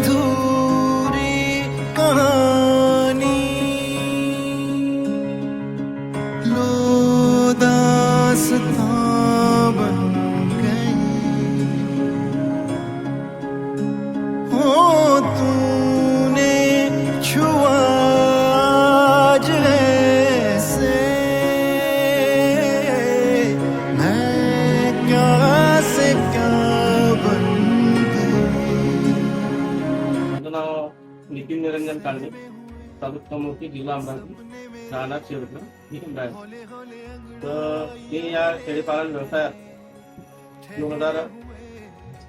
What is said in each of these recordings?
अधूरी कहानी। लो दास निरंजन काळणे तालुका मोठी जिल्हा अमरावती राहणार शिरकर ही तर मी या शेळीपालन व्यवसायात दोन हजार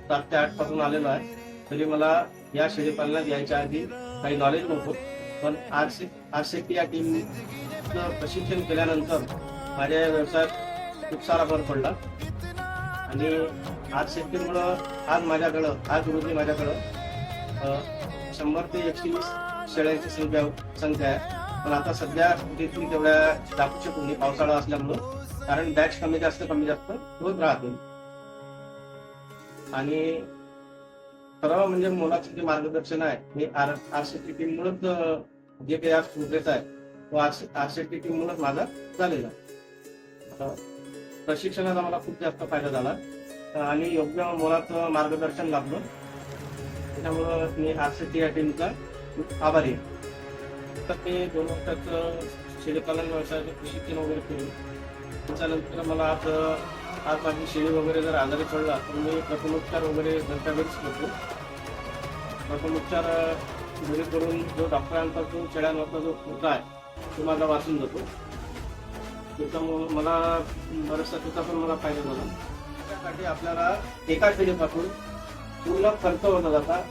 सात ते आठपासून आलेलो आहे. तरी मला या शेळीपालनात यायच्या आधी काही नॉलेज नव्हतं. पण R C R C T या टीम प्रशिक्षण केल्यानंतर माझ्या या व्यवसायात खूप सारा भर पडला. आणि आज शेतीमुळं आज माझ्याकडं आज रोजी माझ्याकडं शंभर ते एकशे वीस शेळ्यांची संख्या संख्या आहे. पण आता सध्या देखील तेवढ्या दाखवू शकू नाही पावसाळा असल्यामुळं कारण बॅच कमी जास्त कमी जास्त होत राहते. आणि सर्व म्हणजे मुलाचं जे मार्गदर्शन आहे हे आर आर सी टी टीममुळेच मुळेच जे काही आज प्रोग्रेस आहे तो R C R C T मुळेच माझा झालेला प्रशिक्षणाचा मला खूप जास्त फायदा झाला. आणि योग्य मुलाचं मार्गदर्शन लाभलं. त्याच्यामुळं मी आर सी टी या टीमचा आभारी आहे. तर मी दोन वर्षाचं शेळीपालन व्यवसायाचं प्रशिक्षण वगैरे केलं. त्याच्यानंतर मला आज आज माझी शेळी वगैरे जर आजारी पडला तर मी प्रथमोपचार वगैरे घरच्या घरीच करतो प्रथमोपचार घरी करून जो डॉक्टरांचा जो शेळ्यांवरचा जो खोटा आहे तो माझा वाचून जातो. त्याच्यामुळं मला बऱ्याचशा त्याचा पण मला फायदा झाला. त्यासाठी आपल्याला एका शेळीपासून पूर्ण खर्च होता जाता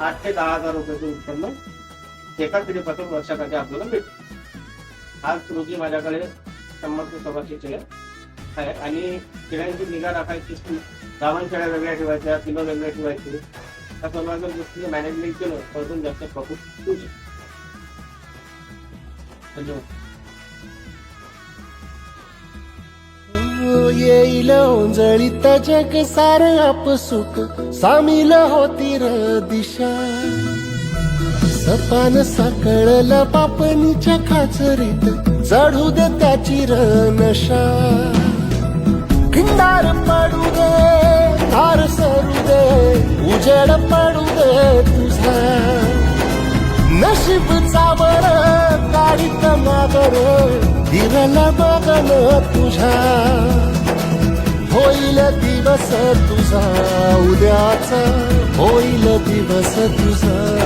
आठ ते दहा हजार रुपयाचं उत्पन्न एका पिढीपासून वर्षासाठी आपल्याला भेटतो आज रोजी माझ्याकडे शंभर ते सव्वाशे शेळ्या आहे आणि शेळ्यांची निगा राखायची की गावां शेळ्या वेगळ्या ठेवायच्या किलो वेगळ्या ठेवायचे त्या सर्व जर गोष्टी मॅनेजमेंट केलं तर अजून जास्त प्रॉफिट होऊ शकतो. धन्यवाद. येईल ओंजळीत जग सार आपसुक सामील होती र दिशा. सपान साकळल पापणीच्या खाचरीत चढू दे त्याची र नशा. खिंडार पाडू दे तार सरू दे उजेड पाडू दे तुझा. नशीब दिरल बघन तुझ्या. होईल दिवस तुझा उद्याचा. होईल दिवस तुझा.